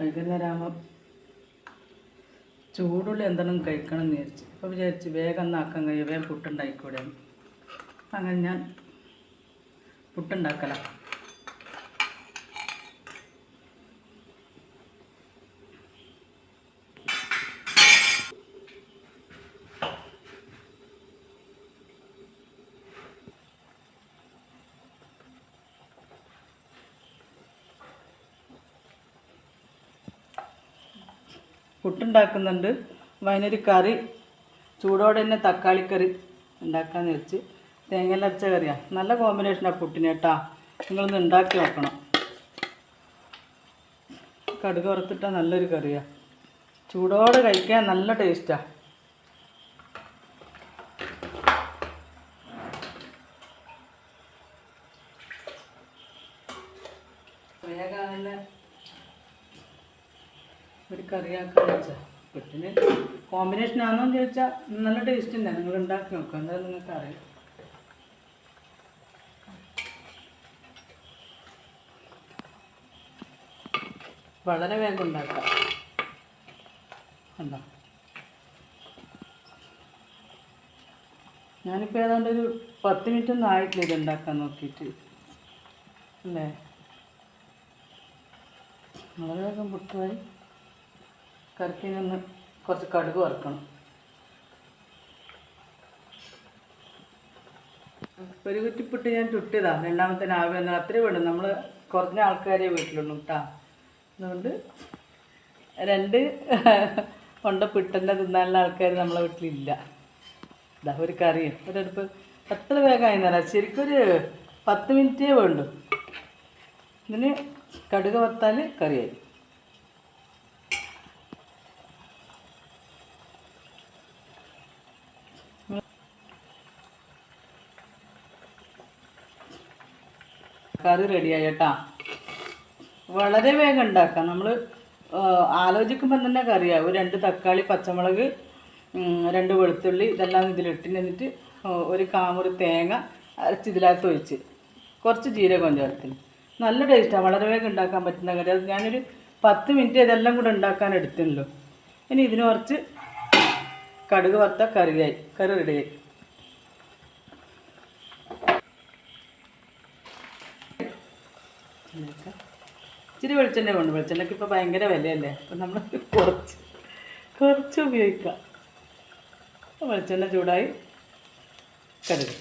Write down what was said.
വൈകുന്നേരം ആകുമ്പോൾ ചൂടുള്ള എന്തെങ്കിലും കഴിക്കണം എന്ന് വിചാരിച്ചു. അപ്പോൾ വിചാരിച്ച് വേഗം ഒന്ന് ആക്കാൻ കഴിയും. വേഗം പുട്ടുണ്ടായിക്കൂടെ. അങ്ങനെ ഞാൻ പുട്ടുണ്ടാക്കല. പുട്ടുണ്ടാക്കുന്നുണ്ട്. വൈനൊരു കറി ചൂടോടെ തന്നെ തക്കാളിക്കറി ഉണ്ടാക്കാന്ന് വെച്ച് തേങ്ങ അരച്ച കറിയാണ് നല്ല കോമ്പിനേഷനാണ് പുട്ടിന് കേട്ടാ. നിങ്ങളൊന്ന് ഉണ്ടാക്കി നോക്കണം. കടുക് വറുത്തിട്ടാൽ നല്ലൊരു കറിയാണ് ചൂടോടെ കഴിക്കാൻ നല്ല ടേസ്റ്റാണ് വേഗം ഒരു കറിയാക്കാന്ന് വെച്ചാൽ പുട്ടിന് കോമ്പിനേഷൻ ആണോന്ന് ചോദിച്ചാൽ നല്ല ടേസ്റ്റ് ഉണ്ട് നിങ്ങൾ ഉണ്ടാക്കി നോക്കുക എന്തായാലും നിങ്ങൾക്ക് അറിയാം. വളരെ വേഗം ഉണ്ടാക്കാം. ഉണ്ടോ ഞാനിപ്പോൾ ഏതാണ്ട് ഒരു പത്ത് മിനിറ്റ് ഒന്നും ആയിട്ടില്ല ഇത് ഉണ്ടാക്കാൻ നോക്കിയിട്ട് അല്ലേ? വളരെ വേഗം പുട്ടുമായി കറിക്കിനൊന്ന് കുറച്ച് കടുക് വറുക്കണം. ഒരു കുറ്റിപ്പിട്ട് ഞാൻ ചുട്ടിയതാണ് രണ്ടാമത്തെ ആവി വന്നാൽ അത്രേ വേണം നമ്മൾ കുറഞ്ഞ ആൾക്കാരെ വീട്ടിലുള്ളൂ കേട്ടോ അതുകൊണ്ട് രണ്ട് കൊണ്ട പിട്ടന്റെ തിന്നാനുള്ള ആൾക്കാർ നമ്മളെ വീട്ടിലില്ല. ഇതാ ഒരു കറി. ഒരടുപ്പ്. എത്ര വേഗമായി തരാം ശരിക്കൊരു പത്ത് മിനിറ്റേ വേണ്ടു. ഇതിന് കടുക് വത്താൽ കറിയായി. കറി റെഡിയായി കേട്ടാ വളരെ വേഗം ഉണ്ടാക്കാം. നമ്മൾ ആലോചിക്കുമ്പോൾ തന്നെ കറിയാവും രണ്ട് തക്കാളി പച്ചമുളക് രണ്ട് വെളുത്തുള്ളി ഇതെല്ലാം ഇതിലിട്ട് എന്നിട്ട് ഒരു കാമുറി തേങ്ങ അരച്ച് ഇതിനകത്ത് ഒഴിച്ച്. കുറച്ച് ജീരകം ചേർത്തിന്. നല്ല ടേസ്റ്റാണ് വളരെ വേഗം ഉണ്ടാക്കാൻ പറ്റുന്ന കറി അത് ഞാനൊരു പത്ത് മിനിറ്റ് ഇതെല്ലാം കൂടെ ഉണ്ടാക്കാൻ എടുത്തല്ലോ ഇനി ഇതിന് കുറച്ച് കടുക് വറുത്ത കറിയായി കറി റെഡിയായി ഇച്ചിരി വെളിച്ചെണ്ണ കൊണ്ട് വെളിച്ചെണ്ണയ്ക്ക് ഇപ്പോൾ ഭയങ്കര വിലയല്ലേ? അപ്പം നമ്മൾ കുറച്ച് കുറച്ച് ഉപയോഗിക്കാം. വെളിച്ചെണ്ണ ചൂടായി കടുക്